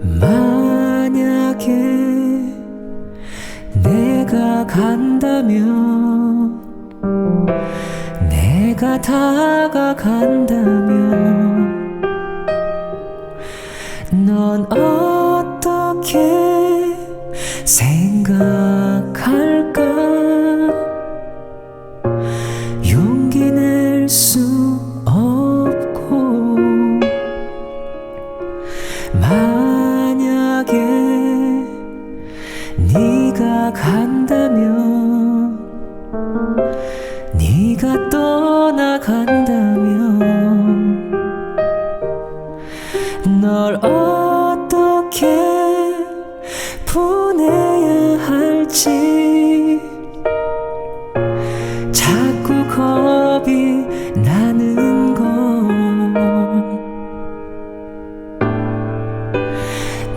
만약에 내가 간다면 내가 다가간다면 넌 어떻게 생각할까? 용기 낼 수 없고 네가 간다면 네가 떠나간다면 널 어떻게 보내야 할지 자꾸 겁이 나는 걸.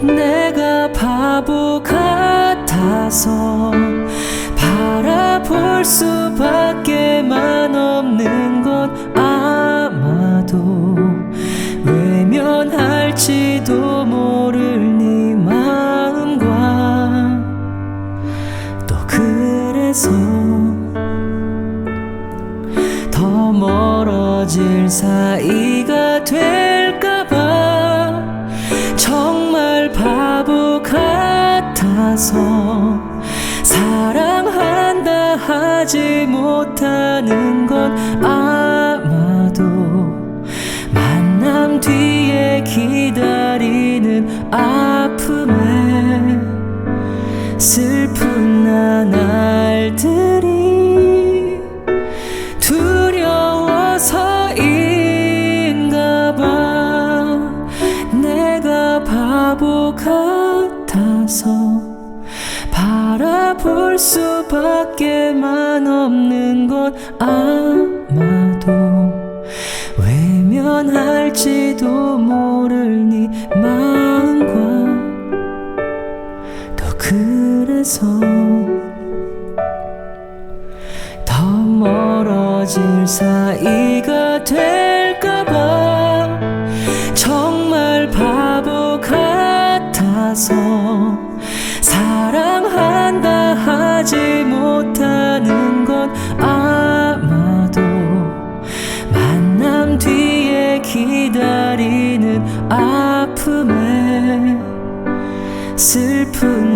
내가 바보 같아서 바라볼 수밖에만 없는 건 아마도 외면할지도 모를 네 마음과 또 그래서 더 멀어질 사이가 될 같아서 사랑한다 하지 못하는 건 아마도 만남 뒤에 기다리는 아픔에 슬픈 나날들이 두려워서인가 봐. 내가 바보 같아서 바라볼 수밖에만 없는 건 아마도 외면할지도 모를 네 마음과 또 그래서 더 멀어질 사이가 될까봐 정말 바보 같아서 아마도 만남 뒤에 기다리는 아픔에 슬픈